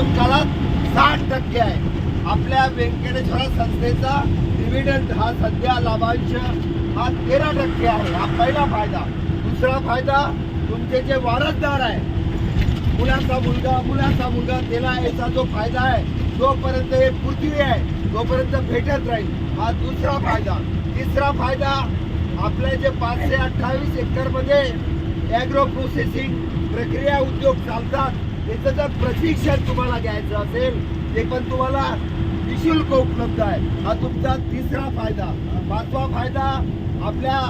Lockdown काळात साठ टक्के आहे. आपल्या व्यंकटेश्वर संस्थेचा डिव्हिडंड हा सध्या लाभांश हा तेरा टक्के आहे. हा पहिला फायदा. दुसरा फायदा तुमचे जे वारसदार आहे मुलाचा मुलगा मुलाचा मुलगा त्याला याचा जो फायदा आहे जोपर्यंत हे पृथ्वी आहे तोपर्यंत भेटत राहील. हा दुसरा फायदा. तिसरा फायदा आपल्या जे पाचशे अठ्ठावीस एकरमध्ये ॲग्रो प्रोसेसिंग प्रक्रिया उद्योग चालतात त्याचं जर प्रशिक्षण तुम्हाला घ्यायचं असेल ते पण तुम्हाला निशुल्क उपलब्ध आहे. हा तुमचा तिसरा फायदा. पाचवा फायदा आपल्या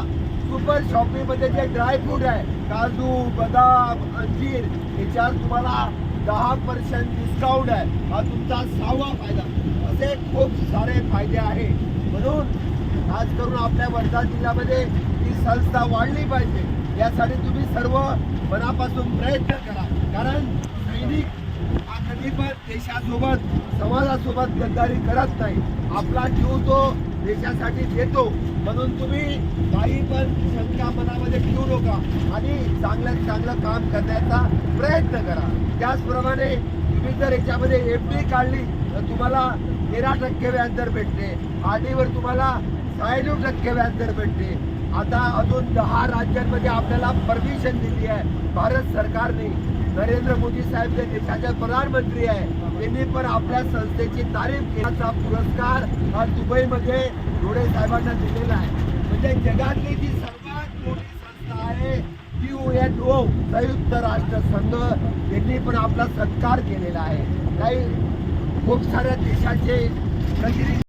सुपर शॉपिंगमध्ये जे ड्रायफ्रूट आहे काजू बदाम अंजीर याच्यावर तुम्हाला दहा पर्सेंट डिस्काउंट आहे. हा तुमचा सहावा फायदा. असे खूप सारे फायदे आहे. म्हणून आज करून आपल्या वर्धा जिल्ह्यामध्ये ही संस्था वाढली पाहिजे. यासाठी तुम्ही सर्व मनापासून प्रयत्न करा. कारण देशासोबत समाजासोबत गद्दारी करत नाही. आपला जीव तो देशासाठी देतो. म्हणून तुम्ही काही पण शंका मनामध्ये ठेवू नका आणि चांगलं चांगलं काम करण्याचा प्रयत्न करा. त्याचप्रमाणे तुम्ही जर याच्यामध्ये एफ डी काढली तर तुम्हाला तेरा टक्के व्याजदर भेटते. आर तुम्हाला साडेनऊ टक्के व्याजदर भेटते. आता अजून दहा राज्यांमध्ये आपल्याला परमिशन दिली आहे. भारत सरकारने नरेंद्र मोदी साहेब जे देशाचे प्रधानमंत्री आहे. त्यांनी पण आपल्या संस्थेची तारीफ केल्याचा पुरस्कार हा दुबईमध्ये रोडे साहेबांना दिलेला आहे. म्हणजे जगातली जी सर्वात मोठी संस्था आहे यू एन ओ संयुक्त राष्ट्र संघ यांनी पण आपला सत्कार केलेला आहे. काही खूप साऱ्या देशाचे प्रतिनिधी